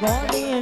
ઘડી